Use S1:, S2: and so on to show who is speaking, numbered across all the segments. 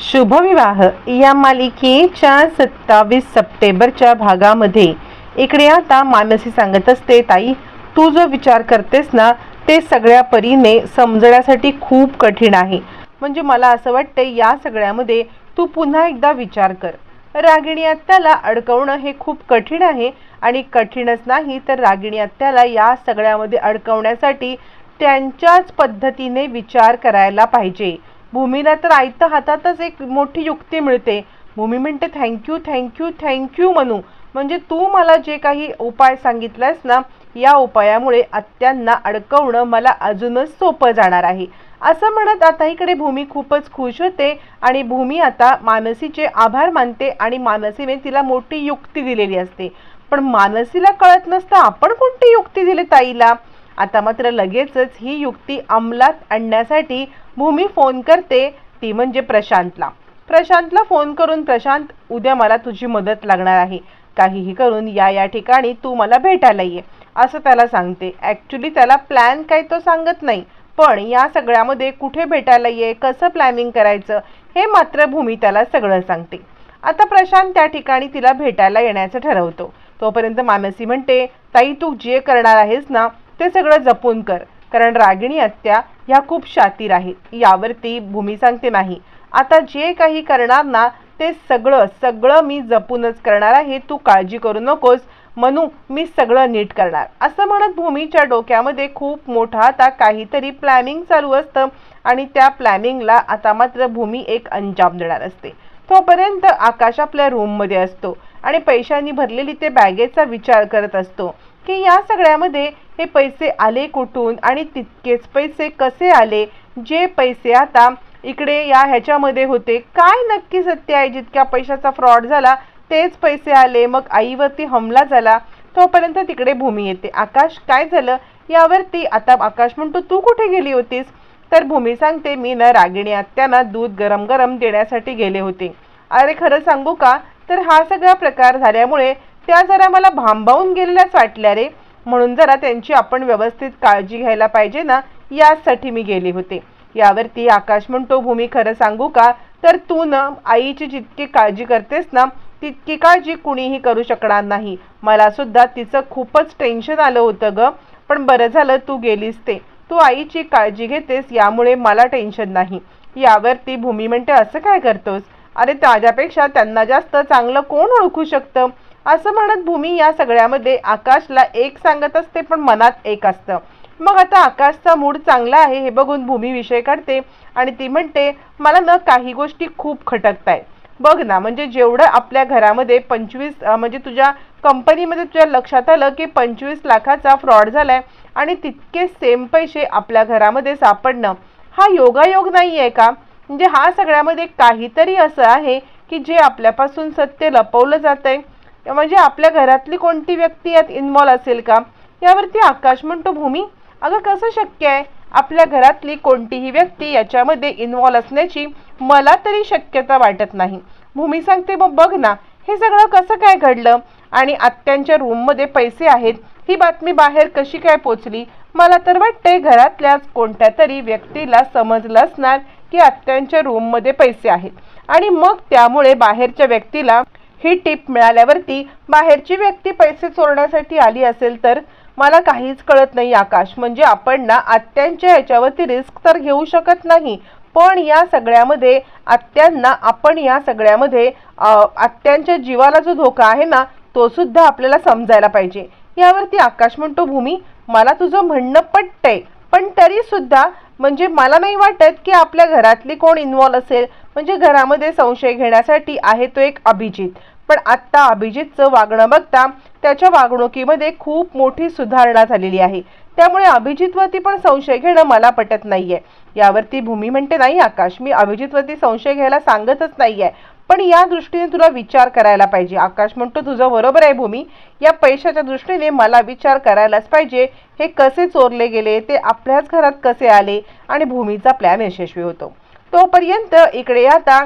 S1: शुभविवाह. या मालिकेच्या सत्तावीस सप्टेंबरच्या भागामध्ये. इकडे आता मानसी सांगत असते ताई तू जो विचार करतेस ना ते सगळ्या परीने समजण्यासाठी खूप कठीण आहे. म्हणजे मला असं वाटतं या सगळ्यामध्ये तू पुन्हा एकदा विचार कर. रागिणी आत्याला अडकवणं हे खूप कठीण आहे आणि कठीणच नाही तर रागिणी आत्याला या सगळ्यामध्ये अडकवण्यासाठी त्यांच्याच पद्धतीने विचार करायला पाहिजे. भूमीला तर आयतं हातातच एक मोठी युक्ती मिळते. भूमी म्हणते थँक्यू थँक्यू थँक्यू म्हणू म्हणजे तू मला जे काही उपाय सांगितलास ना या उपायामुळे आत्यांना अडकवणं मला अजूनच सोपं जाणार आहे. असं म्हणत आता इकडे भूमी खूपच खुश होते आणि भूमी आता मानसीचे आभार मानते आणि मानसीने तिला मोठी युक्ती दिलेली असते. पण मानसीला कळत नसतं आपण कोणती युक्ती दिली ताईला? आता मात्र लगेचच ही युक्ती अंमलात आणण्यासाठी भूमी फोन करते ती म्हणजे प्रशांतला. प्रशांतला फोन करून प्रशांत उद्या मला तुझी मदत लागणार आहे. काहीही करून या या ठिकाणी तू मला भेटायला ये. असं त्याला सांगते. ॲक्च्युली त्याला प्लॅन काही तो सांगत नाही. पण या सगळ्यामध्ये कुठे भेटायला ये कसं प्लॅनिंग करायचं हे मात्र भूमी त्याला सगळं सांगते. आता प्रशांत त्या ठिकाणी तिला भेटायला येण्याचं ठरवतो. तोपर्यंत मानसी म्हणते ताई तू जे करणार आहेस ना ते सगळं जपून कर. कारण रागिणी आत्या ह्या खूप शातीर आहेत यावरती भूमी सांगते नाही. आता जे काही करणार ना ते सगळं सगळं मी जपूनच करणार आहे. तू काळजी करू नकोस. म्हणू मी सगळं नीट करणार. असं म्हणत भूमीच्या डोक्यामध्ये खूप मोठा आता काहीतरी प्लॅनिंग चालू असतं. आणि त्या प्लॅनिंगला आता मात्र भूमी एक अंजाम देणार असते. तोपर्यंत आकाश आपल्या रूममध्ये असतो. आणि पैशांनी भरलेली ते बॅगेचा विचार करत असतो. की या सगळ्यामध्ये हे पैसे आले कुठून आणि तितकेच पैसे कसे आले? जे पैसे आता इकडे या ह्याच्यामध्ये होते काय नक्की सत्य आहे? जितक्या पैशाचा फ्रॉड झाला तेच पैसे आले. मग आईवरती हमला झाला. तोपर्यंत तिकडे भूमी येते. आकाश काय झालं? यावरती आता आकाश म्हणतो तू कुठे गेली होतीस? तर भूमी सांगते मी ना रागिणी आत्याना दूध गरम गरम देण्यासाठी गेले होते. अरे खरं सांगू का? तर हा सगळा प्रकार झाल्यामुळे त्या जरा मला भांबावून गेलेल्याच वाटल्या रे. म्हणून जरा त्यांची आपण व्यवस्थित काळजी घ्यायला पाहिजे ना यासाठी मी गेले होते. यावरती आकाश म्हणतो भूमी खरं सांगू का? तर तू ना आईची जितकी काळजी करतेस ना तितकी काळजी कुणीही करू शकणार नाही. मला सुद्धा तिचं खूपच टेन्शन आलं होतं ग. पण बरं झालं तू गेलीस ते. तू आईची काळजी घेतेस यामुळे मला टेन्शन नाही. यावरती भूमी म्हणते असं काय करतोस? अरे ताज्यापेक्षा त्यांना जास्त चांगलं कोण ओळखू शकतं? असं म्हणत भूमी या सगळ्यामध्ये आकाशला एक सांगत असते पण मनात एक असतं. मग आता आकाशचा मूड चांगला आहे हे बघून भूमी विषय काढते आणि ती म्हणते मला न काही गोष्टी खूप खटकताय बघ ना म्हणजे जेवढं आपल्या घरामध्ये पंचवीस म्हणजे तुझ्या कंपनीमध्ये तुझ्या लक्षात आलं की पंचवीस लाखाचा फ्रॉड झालाय आणि तितके सेम पैसे आपल्या घरामध्ये सापडणं हा योगायोग नाही आहे का? म्हणजे हा सगळ्यामध्ये काहीतरी असं आहे की जे आपल्यापासून सत्य लपवलं जातंय. म्हणजे आपल्या घरातली कोणती व्यक्ती यात इन्वॉल्व्ह असेल का? यावरती आकाश म्हणतो भूमी अगं कसं शक्य आहे? आपल्या घरातली कोणतीही व्यक्ती याच्यामध्ये इन्वॉल्व्ह असण्याची मला तरी शक्यता वाटत नाही. भूमी सांगते मग बघ ना हे सगळं कसं काय घडलं? आणि आत्यांच्या रूममध्ये पैसे आहेत ही बातमी बाहेर कशी काय पोचली? मला तर वाटते घरातल्याच कोणत्या तरी व्यक्तीला समजलं असणार की आत्यांच्या रूममध्ये पैसे आहेत. आणि मग त्यामुळे बाहेरच्या व्यक्तीला ही टीप मिळाल्यावरती बाहेरची व्यक्ती पैसे चोरण्यासाठी आली असेल तर मला काहीच कळत नाही आकाश. म्हणजे आपण ना आत्यांच्या याच्यावरती रिस्क तर घेऊ शकत नाही पण या सगळ्यामध्ये आत्यांना आपण या सगळ्यामध्ये आत्यांच्या जीवाला जो धोका आहे ना तो सुद्धा आपल्याला समजायला पाहिजे. यावरती आकाश म्हणतो भूमी मला तुझं म्हणणं पटतंय पण तरी सुद्धा म्हणजे मला नाही वाटत की आपल्या घरातली कोण इन्व्हॉल्व असेल. म्हणजे घरामध्ये संशय घेण्यासाठी आहे तो एक अभिजित. पण आत्ता अभिजितचं वागणं बघता त्याच्या वागणुकीमध्ये खूप मोठी सुधारणा झालेली आहे. त्यामुळे अभिजितवरती पण संशय घेणं मला पटत नाहीये. यावरती भूमी म्हणते नाही आकाश मी अभिजितवरती संशय घ्यायला सांगतच नाहीये. पण या दृष्टीने तुला विचार करायला पाहिजे. आकाश म्हणतो तुझं बरोबर आहे भूमी. या पैशाच्या दृष्टीने मला विचार करायलाच पाहिजे. हे कसे चोरले गेले? ते आपल्याच घरात कसे आले? आणि भूमीचा प्लॅन यशस्वी होतो. तोपर्यंत इकडे आता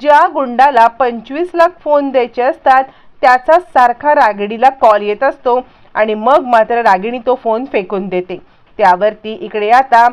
S1: ज्या गुंडाला पंचवीस लाख फोन द्यायचे असतात त्याचा सारखा रागिणीला कॉल येत असतो आणि मग मात्र रागिणी तो फोन फेकून देते. त्यावरती इकडे आता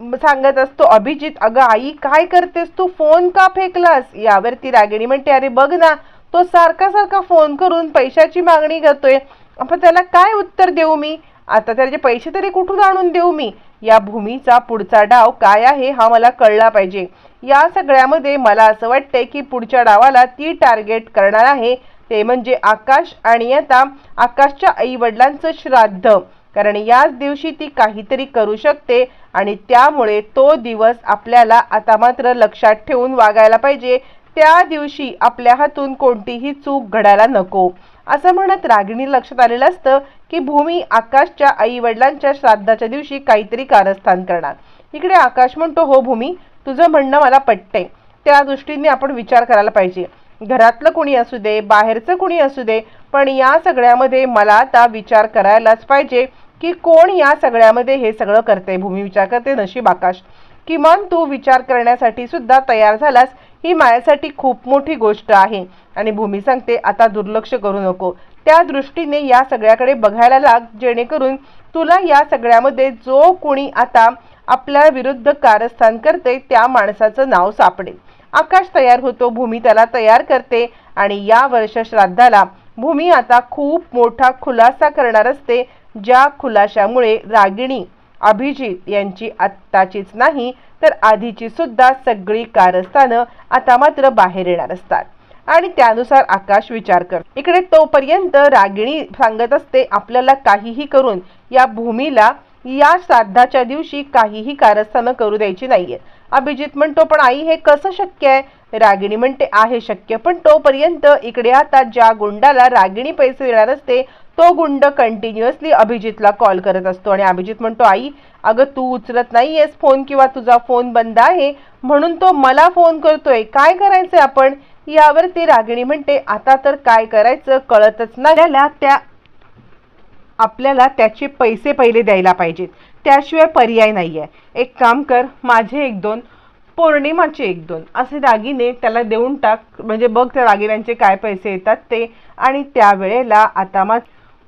S1: सांगत असतो अभिजित अगं आई काय करतेस तू? फोन का फेकलास? यावरती रागिणी म्हणते अरे बघ ना तो सारखा सारखा फोन करून पैशाची मागणी करतोय. आपण त्याला काय उत्तर देऊ मी? आता त्याचे पैसे तरी कुठून आणून देऊ मी? या भूमीचा पुढचा डाव काय आहे हा मला कळला पाहिजे. या सगळ्यामध्ये मला असं वाटतंय की पुढच्या डावाला ती टार्गेट करणार आहे. ते म्हणजे आकाश आणि आता आकाशच्या आई वडिलांचं श्राद्ध. कारण याच दिवशी ती काहीतरी करू शकते आणि त्यामुळे तो दिवस आपल्याला आता मात्र लक्षात ठेवून वागायला पाहिजे. त्या दिवशी आपल्या हातून कोणतीही चूक घडायला नको. असं म्हणत रागिणी लक्षात आलेलं असतं की भूमी आकाशच्या आई वडिलांच्या श्राद्धाच्या दिवशी काहीतरी कारस्थान करणार. इकडे आकाश म्हणतो हो भूमी तुझं म्हणणं मला पटतंय. त्या दृष्टीने आपण विचार करायला पाहिजे. घरातलं कोणी असू दे बाहेरचं कोणी असू दे पण या सगळ्यामध्ये मला आता विचार करायलाच पाहिजे. की कोण या सगळ्यामध्ये हे सगळं करते भूमी विचार करते नशीब आकाश. किमान तू विचार करण्यासाठी सुद्धा तयार झालास ही माझ्यासाठी खूप मोठी गोष्ट आहे. आणि भूमी सांगते आता दुर्लक्ष करू नको. त्या दृष्टीने या सगळ्याकडे बघायला लाग जेणेकरून तुला या सगळ्यामध्ये जो कोणी आता आपल्या विरुद्ध कारस्थान करते त्या माणसाचं नाव सापडेल. आकाश तयार होतो भूमी त्याला तयार करते आणि या वर्ष श्राद्धाला भूमी आता खूप मोठा खुलासा करणार असते. ज्या खुलाशामुळे रागिणी अभिजित यांची आत्ताचीच नाही तर आधीची सुद्धा सगळी कारस्थानं आता मात्र बाहेर येणार असतात. आणि त्यानुसार आकाश विचार कर. इकडे तोपर्यंत रागिणी सांगत असते आपल्याला काहीही करून या भूमीला या श्राद्धाच्या दिवशी काहीही कारस्थानं करू द्यायची नाहीये. अभिजित म्हणतो पण आई हे कसं शक्य आहे? रागिणी म्हणते आहे शक्य पण तोपर्यंत इकडे आता ज्या गुंडाला रागिणी पैसे देणार असते तो गुंड कंटिन्युअसली अभिजितला कॉल करत असतो. आणि अभिजित म्हणतो आई अगं तू उचलत नाहीयेस फोन किंवा तुझा फोन बंद आहे म्हणून तो मला फोन करतोय. काय करायचंय आपण? यावरती रागिणी म्हणते आता तर काय करायचं कळतच नाही. त्या आपल्याला त्याचे पैसे पहिले द्यायला पाहिजेत. त्याशिवाय पर्याय नाही आहे एक काम कर माझे एक दोन पौर्णिमाचे एक दोन असे दागिने त्याला देऊन टाक. म्हणजे बघ त्या दागिन्यांचे काय पैसे येतात ते. आणि त्यावेळेला आता मग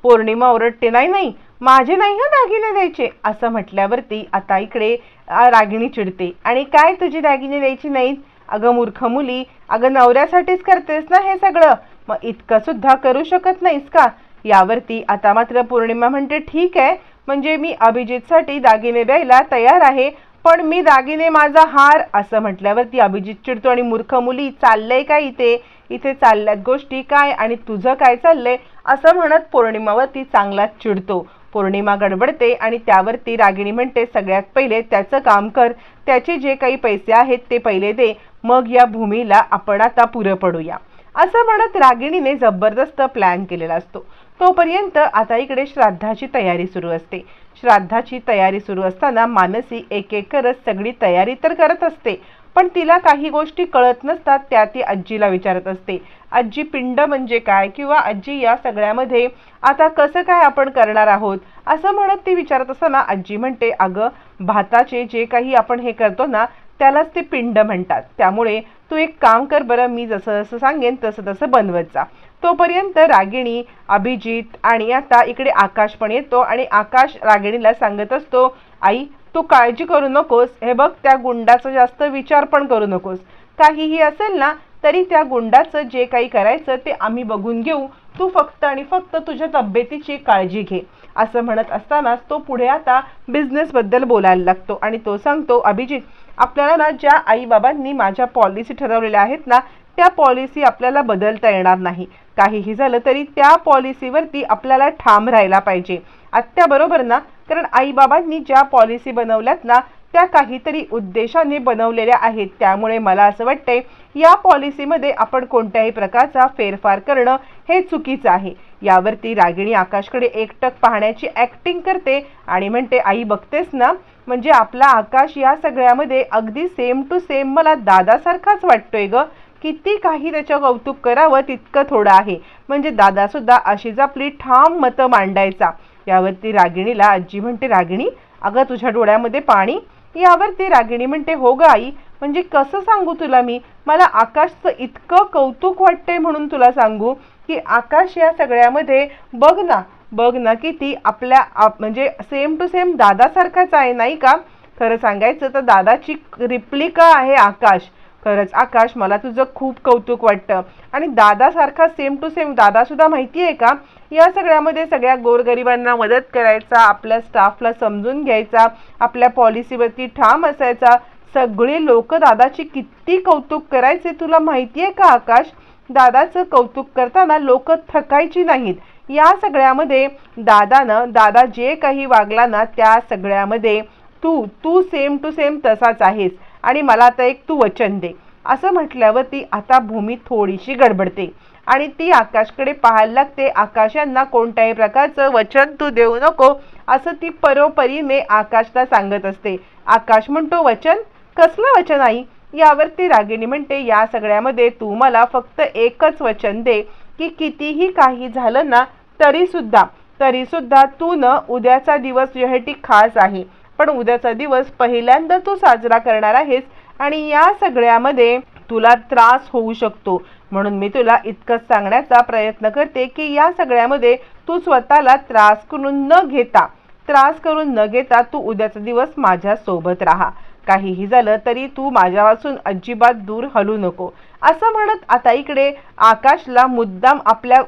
S1: पौर्णिमा ओरडते नाही नाही माझे नाही हा दागिने द्यायचे. असं म्हटल्यावरती आता इकडे रागिणी चिडते. आणि काय तुझी दागिने द्यायची नाहीत? अगं मूर्ख मुली अगं नवऱ्यासाठीच करतेस ना हे सगळं? मग इतकं सुद्धा करू शकत नाहीस का? यावरती आता मात्र पौर्णिमा म्हणते ठीक आहे. म्हणजे मी अभिजितसाठी दागिने द्यायला तयार आहे. पण मी दागिने माझा हार असं म्हटल्यावरती अभिजित चिडतो आणि मूर्ख मुली चाललंय काय इथे? इथे चालल्यात गोष्टी काय आणि तुझं काय चाललंय? असं म्हणत पौर्णिमावरती चांगलाच चिडतो. पौर्णिमा गडबडते आणि त्यावरती रागिणी म्हणते सगळ्यात पहिले त्याचं काम कर. त्याचे जे काही पैसे आहेत ते पहिले दे. मग या भूमीला आपण आता पुरं पडूया. असं म्हणत रागिणीने जबरदस्त प्लॅन केलेला असतो. तोपर्यंत आता इकडे श्राद्धाची तयारी सुरू असते. श्राद्धाची तयारी सुरू असताना मानसी एक एक करत सगळी तयारी तर करत असते पण तिला काही गोष्टी कळत नसतात त्या ती आजीला विचारत असते. आजी पिंड म्हणजे काय किंवा आजी या सगळ्यामध्ये आता कसं काय आपण करणार आहोत? असं म्हणत ती विचारत असताना आजी म्हणते अगं भाताचे जे काही आपण हे करतो ना त्यालाच ते पिंड म्हणतात. त्यामुळे तू एक काम कर बरं मी जसं जसं सांगेन तसं तसं बनवत जा. तोपर्यंत रागिणी अभिजित आणि आता इकडे आकाश पण येतो आणि आकाश रागिणीला सांगत असतो आई तू काळजी करू नकोस. हे बघ त्या गुंडाचा जास्त विचार पण करू नकोस. काहीही असेल ना तरी त्या गुंडाचं जे काही करायचं ते आम्ही बघून घेऊ. तू फक्त आणि फक्त तुझ्या तब्येतीची काळजी घे. असं म्हणत असतानाच तो पुढे आता बिझनेसबद्दल बोलायला लागतो आणि तो सांगतो अभिजित आपल्याला ना ज्या आईबाबांनी माझ्या पॉलिसी ठरवलेल्या आहेत ना त्या पॉलिसी आपल्याला बदलता येणार नाही. काहीही झालं तरी त्या पॉलिसीवरती आपल्याला ठाम राहायला पाहिजे. आत्याबरोबर ना? कारण आईबाबांनी ज्या पॉलिसी बनवल्यात ना त्या काहीतरी उद्देशाने बनवलेल्या आहेत. त्यामुळे मला असं वाटतंय या पॉलिसीमध्ये आपण कोणत्याही प्रकारचा फेरफार करणं हे चुकीचं आहे. यावरती रागिणी आकाशकडे एकटक पाहण्याची ॲक्टिंग करते आणि म्हणते आई बघतेस ना? म्हणजे आपला आकाश या सगळ्यामध्ये अगदी सेम टू सेम मला दादासारखाच वाटतोय ग. किती काही त्याचं कौतुक करावं तितकं थोडं आहे. म्हणजे दादासुद्धा अशीच आपली ठाम मतं मांडायचा. यावरती रागिणीला आजी म्हणते रागिणी अगं तुझ्या डोळ्यामध्ये पाणी? यावरती रागिणी म्हणते हो ग आई म्हणजे कसं सांगू तुला मी? मला आकाशचं इतकं कौतुक वाटतंय म्हणून तुला सांगू की आकाश या सगळ्यामध्ये बघ ना बघ ना की ती आपल्या म्हणजे सेम टू सेम दादासारखाच आहे नाही का? खरं सांगायचं तर दादाची रिप्लिका आहे आकाश. खरंच आकाश मला तुझं खूप कौतुक वाटतं. आणि दादासारखा सेम टू सेम दादासुद्धा माहिती आहे का? या सगळ्यामध्ये सगळ्या गोरगरिबांना मदत करायचा आपल्या स्टाफला समजून घ्यायचा आपल्या पॉलिसीवरती ठाम असायचा. सगळे लोक दादाची किती कौतुक करायचे तुला माहिती आहे का आकाश? दादाचं कौतुक करताना लोक थकायची नाहीत. या सगळ्यामध्ये दादानं दादा जे काही वागला ना त्या सगळ्यामध्ये तू तू सेम टू सेम तसाच आहेस. आणि मला आता एक तू वचन दे. असं म्हटल्यावर ती आता भूमी थोडीशी गडबडते. आणि ती आकाशकडे पाहायला लागते आकाशांना कोणत्याही प्रकारचं वचन तू देऊ नको असं ती परोपरीने आकाशला सांगत असते. आकाश म्हणतो वचन? कसलं वचन आई? यावरती रागिणी म्हणते या सगळ्यामध्ये तू मला फक्त एकच वचन दे की कितीही काही झालं ना तरीसुद्धा तरीसुद्धा तू न उद्याचा दिवस यासाठी खास आहे. पण उद्याचा दिवस पहिल्यांदा तू साजरा करणार आहेस आणि या सगळ्यामध्ये तुला त्रास होऊ शकतो. म्हणून मी तुला इतकंच सांगण्याचा प्रयत्न करते की या सगळ्यामध्ये तू स्वतःला त्रास करून न घेता त्रास करून न घेता तू उद्याचा दिवस माझ्या सोबत राहा. काहीही झालं तरी तू माझ्यापासून अजिबात दूर हलू नको. असं म्हणत आता इकडे आकाशला मुद्दाम आपल्या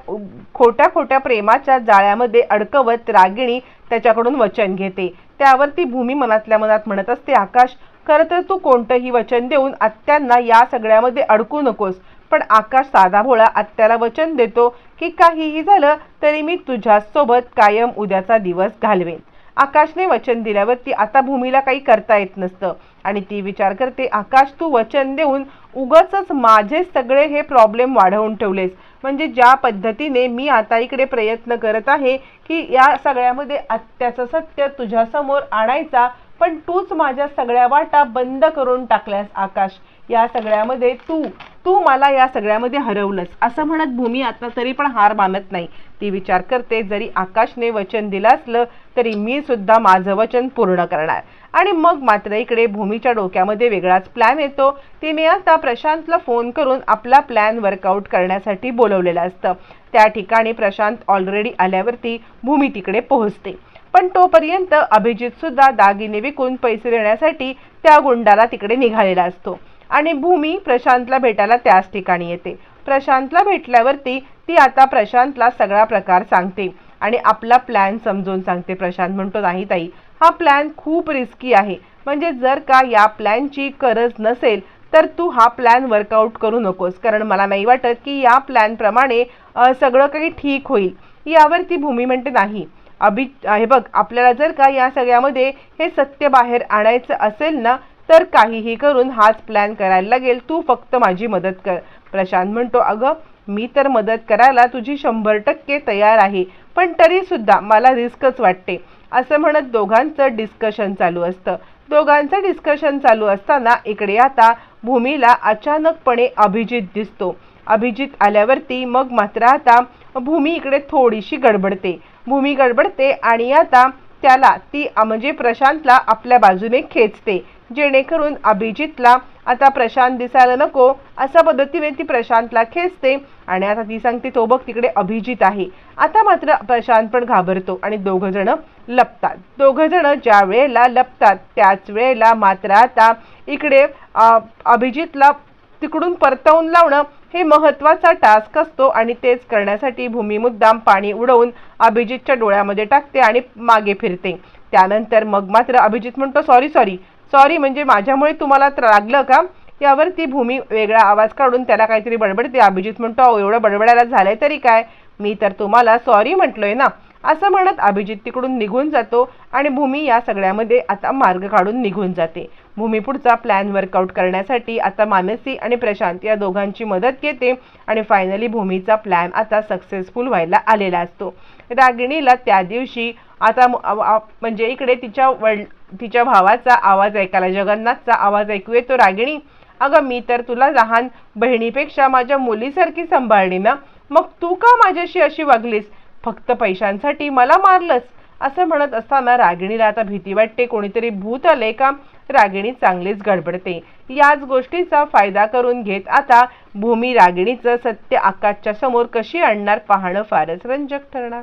S1: खोट्या खोट्या प्रेमाच्या जाळ्यामध्ये अडकवत रागिणी त्याच्याकडून वचन घेते. त्यावर ती भूमी मनातल्या मनात म्हणत असते आकाश खरं तर तू कोणतंही वचन देऊन आत्यांना या सगळ्यामध्ये अडकू नकोस. पण आकाश साधा भोळा आत्याला वचन देतो की काहीही झालं तरी मी तुझ्यासोबत कायम उद्याचा दिवस घालवेन. आकाशने वचन दिल्यावरती आता भूमीला काही करता येत नसतं आणि ती विचार करते आकाश तू वचन देऊन उगच माझे सगळे हे प्रॉब्लेम वाढवून ठेवलेस. म्हणजे ज्या पद्धतीने मी आता इकडे प्रयत्न करत आहे की या सगळ्यामध्ये आत्याचं सत्य तुझ्यासमोर आणायचा पण तूच माझ्या सगळ्या वाटा बंद करून टाकल्यास आकाश. या सगळ्यामध्ये तू तू मला या सगळ्यामध्ये हरवलंस. असं म्हणत भूमी आता तरी पण हार मानत नाही. ती विचार करते जरी आकाशने वचन दिलं असलं तरी मी सुद्धा माझं वचन पूर्ण करणार. आणि मग मात्र इकडे भूमीच्या डोक्यामध्ये वेगळाच प्लॅन येतो. तिने आता प्रशांतला फोन करून आपला प्लॅन वर्कआउट करण्यासाठी बोलवलेलं असतं. त्या ठिकाणी प्रशांत ऑलरेडी आल्यावरती भूमी तिकडे पोहोचते. पण तोपर्यंत अभिजित सुद्धा दागिने विकून पैसे देण्यासाठी त्या गुंडाला तिकडे निघालेला असतो. आणि भूमी प्रशांतला भेटायला त्याच ठिकाणी येते. प्रशांतला भेटल्यावरती ती आता प्रशांतला सगळा प्रकार सांगते. आणि आपला प्लॅन समजून सांगते प्रशांत म्हणतो नाही ताई हा प्लॅन खूप रिस्की आहे. म्हणजे जर का या प्लॅनची गरज नसेल तर तू हा प्लॅन वर्कआउट करू नकोस. कारण मला नाही वाटत की या प्लॅनप्रमाणे सगळं काही ठीक होईल. यावरती भूमी म्हणते नाही. अभि हे बघ आपल्याला जर का या सगळ्यामध्ये हे सत्य बाहेर आणायचं असेल ना तर काहीही करून हाच प्लॅन करायला लागेल. तू फक्त माझी मदत कर. प्रशांत म्हणतो अगं मी तर मदत करायला तुझी शंभर टक्के तयार आहे. पण तरीसुद्धा मला रिस्कच वाटते. असं म्हणत दोघांचं डिस्कशन चालू असतं. दोघांचं डिस्कशन चालू असताना इकडे आता भूमीला अचानकपणे अभिजित दिसतो. अभिजित आल्यावरती मग मात्र आता भूमी इकडे थोडीशी गडबडते. भूमी गडबडते आणि आता त्याला ती म्हणजे प्रशांतला आपल्या बाजूने खेचते. जेणेकरून अभिजितला आता प्रशांत दिसायला नको अशा पद्धतीने ती प्रशांतला खेचते आणि आता ती सांगते तो बघ तिकडे अभिजित आहे. आता मात्र प्रशांत पण घाबरतो आणि दोघंजणं जण लपतात. दोघंजणं जण ज्या वेळेला लपतात त्याच वेळेला मात्र आता इकडे अभिजितला तिकडून परतवून लावणं हे महत्त्वाचा टास्क असतो आणि तेच करण्यासाठी भूमी मुद्दाम पाणी उडवून अभिजितच्या डोळ्यामध्ये टाकते आणि मागे फिरते. त्यानंतर मग मात्र अभिजित म्हणतो सॉरी सॉरी सॉरी म्हणजे माझ्यामुळे तुम्हाला लागलं का? यावर ती भूमी वेगळा आवाज काढून त्याला काहीतरी बडबडते. अभिजित म्हणतो अहो एवढं बडबडायला झालंय तरी काय? मी तर तुम्हाला सॉरी म्हटलोय ना. असं म्हणत अभिजित तिकडून निघून जातो आणि भूमी या सगळ्यामध्ये आता मार्ग काढून निघून जाते. भूमीपुढचा प्लॅन वर्कआउट करण्यासाठी आता मानसी आणि प्रशांत या दोघांची मदत घेते आणि फायनली भूमीचा प्लॅन आता सक्सेसफुल व्हायला आलेला असतो. रागिणीला त्या दिवशी आता म्हणजे इकडे तिच्या वड तिच्या भावाचा आवाज ऐकायला जगन्नाथचा आवाज ऐकू येतो रागिणी. अगं मी तर तुला लहान बहिणीपेक्षा माझ्या मुलीसारखी सांभाळली ना. मग तू का माझ्याशी अशी वागलीस? फक्त पैशांसाठी मला मारलंस. असं म्हणत असताना रागिणीला आता भीती वाटते. कोणीतरी भूत आले का? रागिणी चांगलीच गडबडते. याच गोष्टीचा फायदा करून घेत आता भूमी रागिणीचं सत्य आकाशच्या समोर कशी आणणार? पाहणं फारच रंजक ठरणार.